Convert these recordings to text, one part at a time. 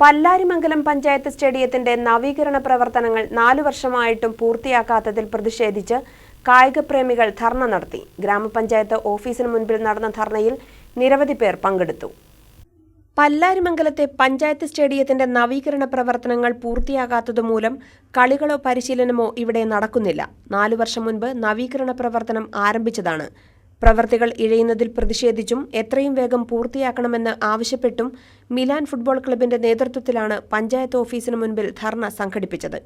പല്ലാരിമംഗലം പഞ്ചായത്ത് സ്റ്റേഡിയത്തിന്റെ നവീകരണ പ്രവർത്തനങ്ങൾ നാലു വർഷമായിട്ടും പൂർത്തിയാക്കാത്തതിൽ പ്രതിഷേധിച്ച് കായികപ്രേമികൾ ധർണ നടത്തി. ഗ്രാമപഞ്ചായത്ത് ഓഫീസിന് മുൻപിൽ നടന്ന ധർണയിൽ നിരവധി പേർ പങ്കെടുത്തു. പല്ലാരിമംഗലത്തെ പഞ്ചായത്ത് സ്റ്റേഡിയത്തിന്റെ നവീകരണ പ്രവർത്തനങ്ങൾ പൂർത്തിയാകാത്തതുമൂലം കളികളോ പരിശീലനമോ ഇവിടെ നടക്കുന്നില്ല. നാലു വർഷം മുൻപ് നവീകരണ പ്രവർത്തനം ആരംഭിച്ചതാണ്. പ്രവർത്തികൾ ഇഴയുന്നതിൽ പ്രതിഷേധിച്ചും എത്രയും വേഗം പൂർത്തിയാക്കണമെന്ന് ആവശ്യപ്പെട്ടും മിലാൻ ഫുട്ബോൾ ക്ലബിന്റെ നേതൃത്വത്തിലാണ് പഞ്ചായത്ത് ഓഫീസിന് മുൻപിൽ ധർണ സംഘടിപ്പിച്ചത്.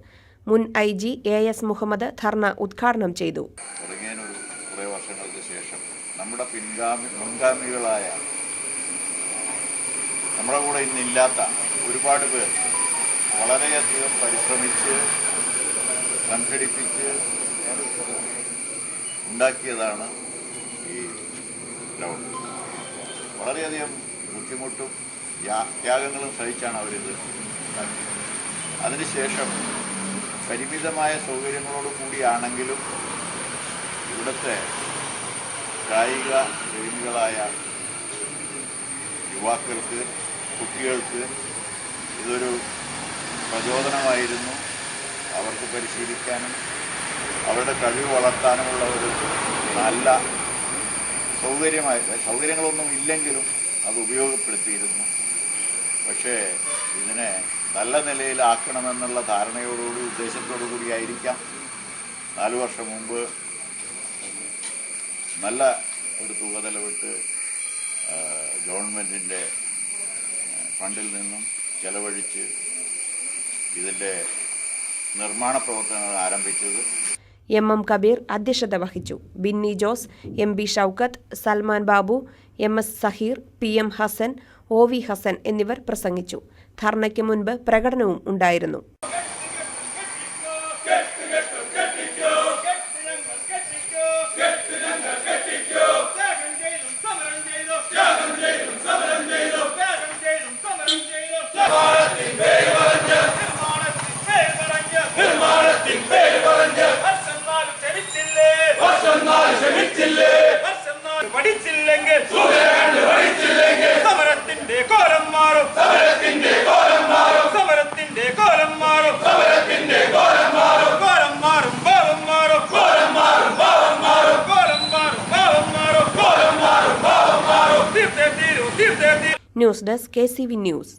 മുൻ I G A S Muhammad ധർണ ഉദ്ഘാടനം ചെയ്തു. നമ്മുടെ പിൻഗാമി മുൻഗാമികളായ നമ്മുടെ കൂടെ ഇന്നില്ലാത്ത ഒരുപാട് പേർ വളരെയധികം പരിശ്രമിച്ച് സംഘടിപ്പിച്ച് ഉണ്ടാക്കിയതാണ് ഗ്രൗണ്ട് വളരെയധികം ബുദ്ധിമുട്ടും ത്യാ- ത്യാഗങ്ങളും സഹിച്ചാണ് അവരിത് അതിനുശേഷം പരിമിതമായ സൗകര്യങ്ങളോട് കൂടിയാണെങ്കിലും ഇവിടുത്തെ കായിക പ്രേമികളായ യുവാക്കൾക്ക് കുട്ടികൾക്ക് ഇതൊരു പ്രചോദനമായിരുന്നു. അവർക്ക് പരിശീലിക്കാനും അവരുടെ കഴിവ് വളർത്താനുമുള്ള ഒരു നല്ല സൗകര്യമായി സൗകര്യങ്ങളൊന്നും ഇല്ലെങ്കിലും അത് ഉപയോഗപ്പെടുത്തിയിരുന്നു. പക്ഷേ ഇതിനെ നല്ല നിലയിലാക്കണമെന്നുള്ള ധാരണയോടുകൂടി ഉദ്ദേശത്തോടു കൂടിയായിരിക്കാം നാല് വർഷം മുമ്പ് നല്ല ഒരു തുക ചെലവിട്ട് ആ, ഗവൺമെന്റിന്റെ ഫണ്ടിൽ നിന്നും ചെലവഴിച്ച് ഇതിന്റെ നിർമ്മാണ പ്രവർത്തനങ്ങൾ ആരംഭിച്ചത് എം എം കബീർ അധ്യക്ഷത വഹിച്ചു. Binny Jose M B Shoukath Salman Babu M S Saheer P M Hasan O V Hasan എന്നിവർ പ്രസംഗിച്ചു. ധർണയ്ക്ക് മുൻപ് പ്രകടനവും ഉണ്ടായിരുന്നു. news desk K C V news